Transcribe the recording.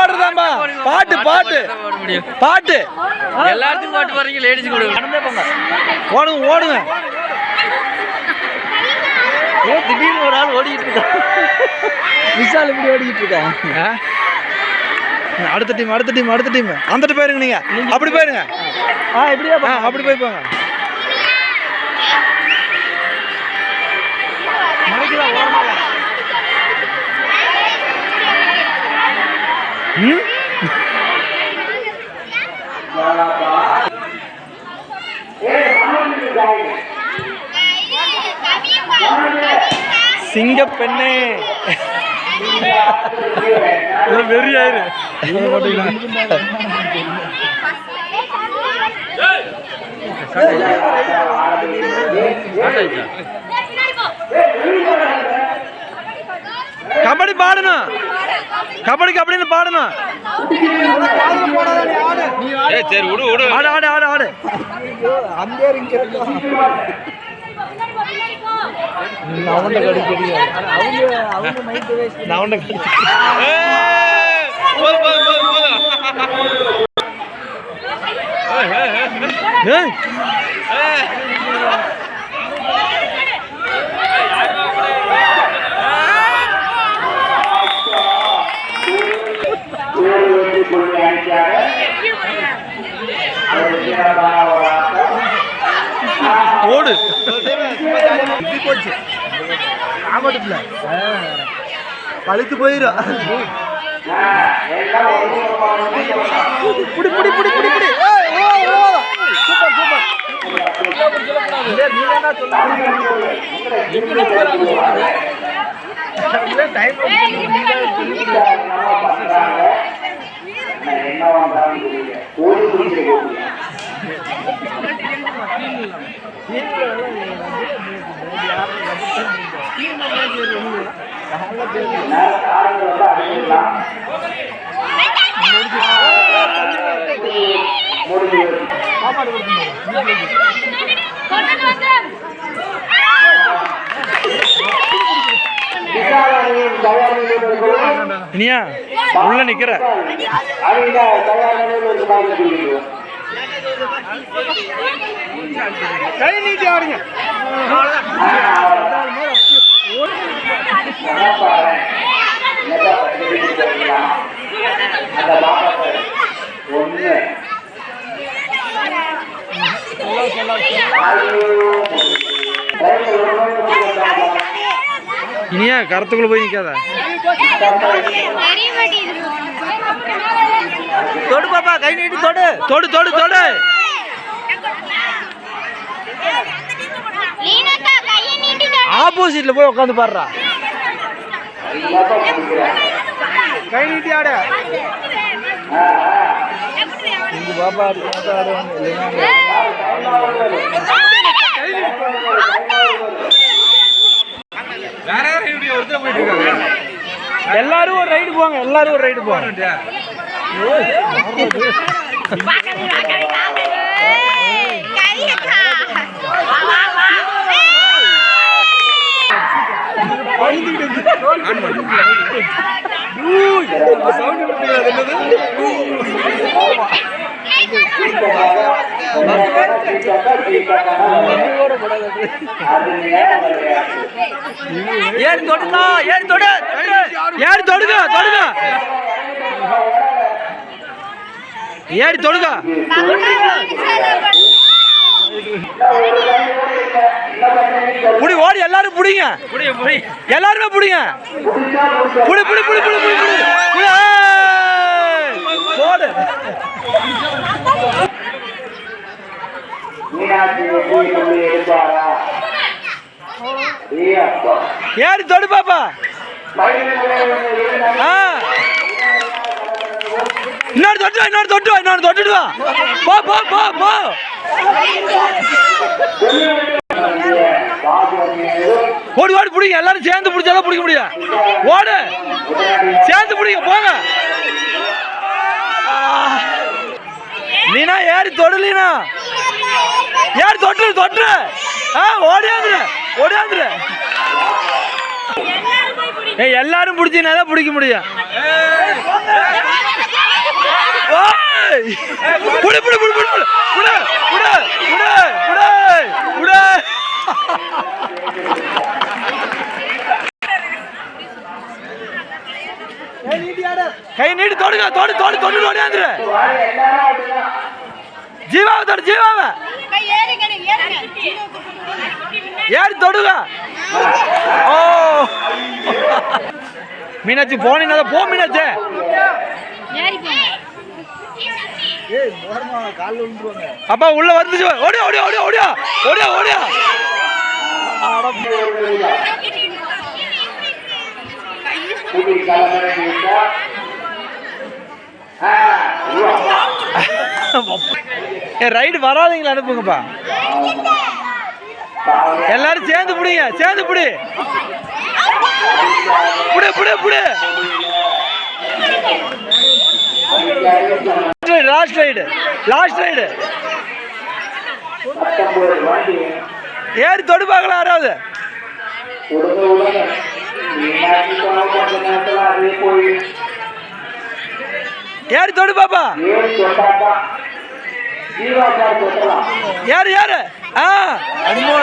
பாடுறதாம்பா. பாட்டு பாட்டு பாட்டு எல்லாத்துக்கும் பாட்டு பாருங்க லேடிஸ் கூட ஓடுங்க ஓடுங்க. ஏ திடீர்னு ஒரு ஆள் ஓடிட்டு இருக்கா? விஷால் இப்படி ஓடிக்கிட்டு இருக்கா? அடுத்த டீம் அடுத்த டீம் அடுத்த டீம் அந்த போயிருங்க நீங்க. அப்படி போயிருங்க. ஆ இப்படியே அப்படி போய் போங்க. சிங்க பெண்ணே. வெறியாயிரு கபடி பாடணும். கபடி கபடின்னு பாடணும். சரி விடு விடு. ஆடு ஆடு ஆடு ஆடு. நவண்ட கடி நவண்ட ஓடு பழுத்து போயிடும் புடி புடி புடி புடி புடி. Super super. இல்ல, இனியா உள்ள நிக்கிற. கை நீட்டி ஆடுங்க. இனியா கரத்துக்குள்ள போய் நிக்காத. தொடு பாப்பா கை நீட்டி தொடு. தொடு தொடு தொடு. ஆப்போசிட்ல போய் உட்காந்து பாடுறா. கை நீட்டி ஆட. இங்க பாப்பா ஆடுவாங்க வேற யாரும் இப்படி ஒருத்தர் போயிட்டு இருக்காங்க எல்லாரும் ஒரு ரைடு போங்க. எல்லாரும் ஒரு ரைடு போங்க ஏறி தொடுங்க ஏறி தொடு ஏறி தொடுங்க தொடுங்க. ஏறி தொடுங்க. புடி ஓடி எல்லாரும் புடிங்க. எல்லாருமே புடிங்க. புடி புடி புடி புடி புடி புடி புடி ஏய்! போடு ஏறி தொடு பாப்பா. ஆ. இன்னொரு தொட்டு இன்னொரு தொட்டு இன்னொரு தொட்டுட்டு வா போ போ போ போ. ஓடி ஓடி பிடிங்க. எல்லாரும் சேர்ந்து பிடிச்சாலும் பிடிக்க முடியும். ஓடு. சேர்ந்து பிடிங்க போங்க. நீனா ஏறி தொடலீனா லீனா ஏறி தொட்டு தொட்டு ஆ ஓடியாந்துரு ஓடியாந்துரு. ஏய் எல்லாரும் பிடிச்சிங்கன்னா தான் பிடிக்க முடியும். ஓய்! புடி புடி புடி புடி புடி புடி புடி புடி புடி புடி கை நீட்டி தொடுங்க தொடு தொடு தொடு ஓடியாந்துரு. ஜீவாவை தொடு ஜீவாவை. ஏறி தொடுங்க. ஓ. மீனாட்சி போனீங்க போ மீனாட்சி. அப்பா உள்ள வந்துச்சு ஓடியா ஓடியா ஓடியா ஓடியா. ஓடியா ஓடியா. ஏ ரைடு வராதீங்களா அனுப்புங்கப்பா. எல்லாரும் சேர்ந்து பிடிங்க சேர்ந்து பிடி. புடு புடு புடு. லாஸ்ட் ரைடு லாஸ்ட் ரைடு ஏறி தொடு பார்க்கலாம் யாராவது. ஏறி தொடு பாப்பா? யாரு யாரு? ஆ. அடிமோ